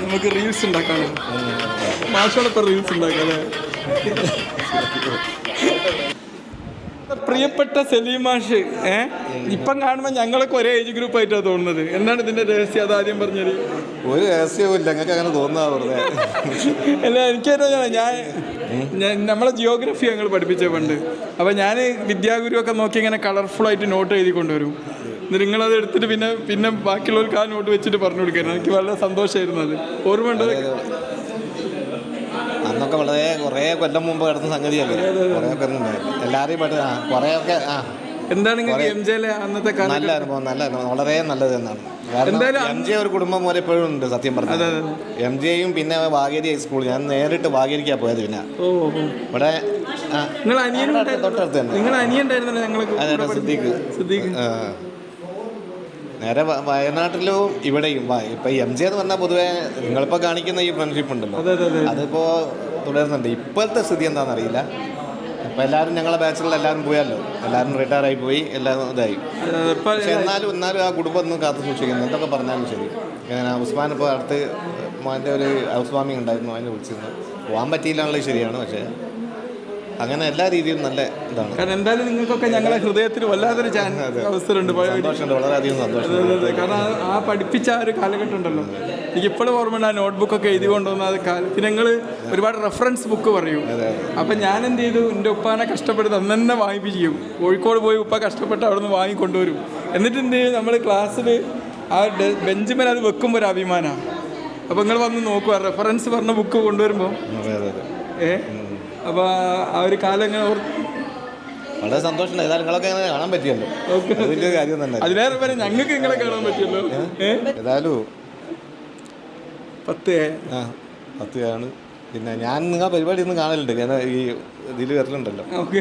നമുക്ക് reels ഉണ്ടാക്കാണ് മാഷോടൊപ്പം reels ഉണ്ടാക്കാം പ്രിയപ്പെട്ട സലീം മാഷ് ഏ? ഇപ്പം കാണുമ്പോൾ ഞങ്ങളൊക്കെ ഒരേ ഏജ് ഗ്രൂപ്പ് ആയിട്ടാണ് തോന്നുന്നത്. എന്താണ് ഇതിന്റെ രഹസ്യം? അത് ആദ്യം പറഞ്ഞത് ഒരു രഹസ്യവും ഇല്ല ഞങ്ങൾക്ക് അങ്ങനെ വെറുതെ. അല്ല എനിക്കറിയാം ഞാൻ ഞാൻ നമ്മളെ ജിയോഗ്രഫി ഞങ്ങൾ പഠിപ്പിച്ച പണ്ട്. അപ്പോൾ ഞാൻ വിദ്യാഗുരു ഒക്കെ നോക്കി ഇങ്ങനെ കളർഫുൾ ആയിട്ട് നോട്ട് എഴുതി കൊണ്ടുവരും. നിങ്ങളത് എടുത്തിട്ട് പിന്നെ പിന്നെ ബാക്കിയുള്ളവർക്ക് ആ നോട്ട് വെച്ചിട്ട് പറഞ്ഞു കൊടുക്കായിരുന്നു. എനിക്ക് വളരെ സന്തോഷമായിരുന്നു അത്. ഓർമ്മ അന്നൊക്കെ വളരെ കുറേ കൊല്ലം മുമ്പ് കിടന്ന സംഗതിയല്ലേ? കുറേ ഉണ്ടായിരുന്നു എല്ലാവരെയും പെട്ട് ആ കുറേയൊക്കെ ആ. എന്താണ് നിങ്ങൾക്ക് എം ജെയിലെ അന്നത്തെ നല്ല അനുഭവം നല്ല അനുഭവം. വളരെ നല്ലത് എന്നാണ്. എന്തായാലും എം ജെ ഒരു കുടുംബം പോലെ എപ്പോഴും ഉണ്ട് സത്യം പറഞ്ഞത് എം ജെയും പിന്നെ വാഗേരി ഹൈസ്കൂൾ ഞാൻ നേരിട്ട് വാഗേരിക്കാ പോയത് പിന്നെ. ഇവിടെ തൊട്ടടുത്ത് തന്നെ. അതെ സിദ്ദീഖ്. സിദ്ദീഖ്. നേരെ വയനാട്ടിലും ഇവിടെയും വ- ഇപ്പൊ എം ജി എന്ന് പറഞ്ഞാൽ പൊതുവെ നിങ്ങളിപ്പോ കാണിക്കുന്ന ഈ ഫ്രണ്ട്ഷിപ്പ് ഉണ്ടല്ലോ. അതെ അതെ അതെ. അതിപ്പോ തുടരുന്നുണ്ട്. ഇപ്പോഴത്തെ സ്ഥിതി എന്താണെന്ന് അറിയില്ല. ഇപ്പൊ എല്ലാവരും ഞങ്ങളെ ബാച്ചിലുള്ള എല്ലാവരും പോയല്ലോ. എല്ലാവരും റിട്ടയർ ആയി പോയി എല്ലാം ഇതായി. പക്ഷെ എന്നാലും എന്നാലും ആ കുടുംബം ഒന്നും കാത്തു സൂക്ഷിക്കുന്നു എന്തൊക്കെ പറഞ്ഞാലും ശരി. ഞാൻ ഉസ്മാൻ ഇപ്പോൾ അടുത്ത് മോന്റെ ഒരു ഹൗസ് വാമിങ് ഉണ്ടായിരുന്നു. അതിനെ വിളിച്ചിരുന്നു. പോകാൻ പറ്റിയില്ല എന്നുള്ളത് ശരിയാണ്. പക്ഷേ അങ്ങനെ എല്ലാ രീതിയിലും നല്ല ഇതാണ്. കാരണം എന്തായാലും നിങ്ങൾക്കൊക്കെ ഞങ്ങളെ ഹൃദയത്തിൽ വല്ലാത്തൊരു ചാൻസ് അവസരമുണ്ട്. വളരെയധികം സന്തോഷം. കാരണം ആ- പഠിപ്പിച്ച ആ ഒരു കാലഘട്ടം ഉണ്ടല്ലോ എനിക്ക് ഇപ്പോഴും ഓർമ്മയുണ്ട് ആ നോട്ട്ബുക്കൊക്കെ എഴുതി കൊണ്ടുവന്ന കാലത്തിന് ഞങ്ങൾ ഒരുപാട് റെഫറൻസ് ബുക്ക് പറയും. അപ്പം ഞാൻ എന്ത് ചെയ്തു? എന്റെ ഉപ്പാനെ കഷ്ടപ്പെടുത്ത് അന്ന് തന്നെ വാങ്ങിപ്പിക്കും കോഴിക്കോട് പോയി ഉപ്പ കഷ്ടപ്പെട്ട് അവിടെ നിന്ന് വാങ്ങിക്കൊണ്ടുവരും എന്നിട്ട് എന്ത് ചെയ്യും? നമ്മൾ ക്ലാസ്സിൽ ആ ബെഞ്ചിമേൽ അത് വെക്കുമ്പോൾ ഒരു അഭിമാനമാണ് അപ്പോൾ നിങ്ങൾ വന്ന് നോക്കുക റെഫറൻസ് പറഞ്ഞ ബുക്ക് കൊണ്ടുവരുമ്പോൾ അതെ അതെ അതെ. ഏ? അപ്പോൾ ആ ഒരു കാലം ഇങ്ങനെ ഓർ വളരെ സന്തോഷമുണ്ട്. ഏതായാലും നിങ്ങളൊക്കെ അങ്ങനെ കാണാൻ പറ്റിയല്ലോ. വലിയൊരു കാര്യം തന്നെ അതിലേറെ വരെ ഞങ്ങൾക്ക് നിങ്ങളെ കാണാൻ പറ്റിയല്ലോ. ഏതായാലും പത്ത്. ആ പത്ത് ആണ്. പിന്നെ ഞാൻ നിങ്ങളെ പരിപാടി ഒന്നും കാണലുണ്ട് ഞാൻ ഈ ഇതിൽ വരലുണ്ടല്ലോ. ഓക്കെ.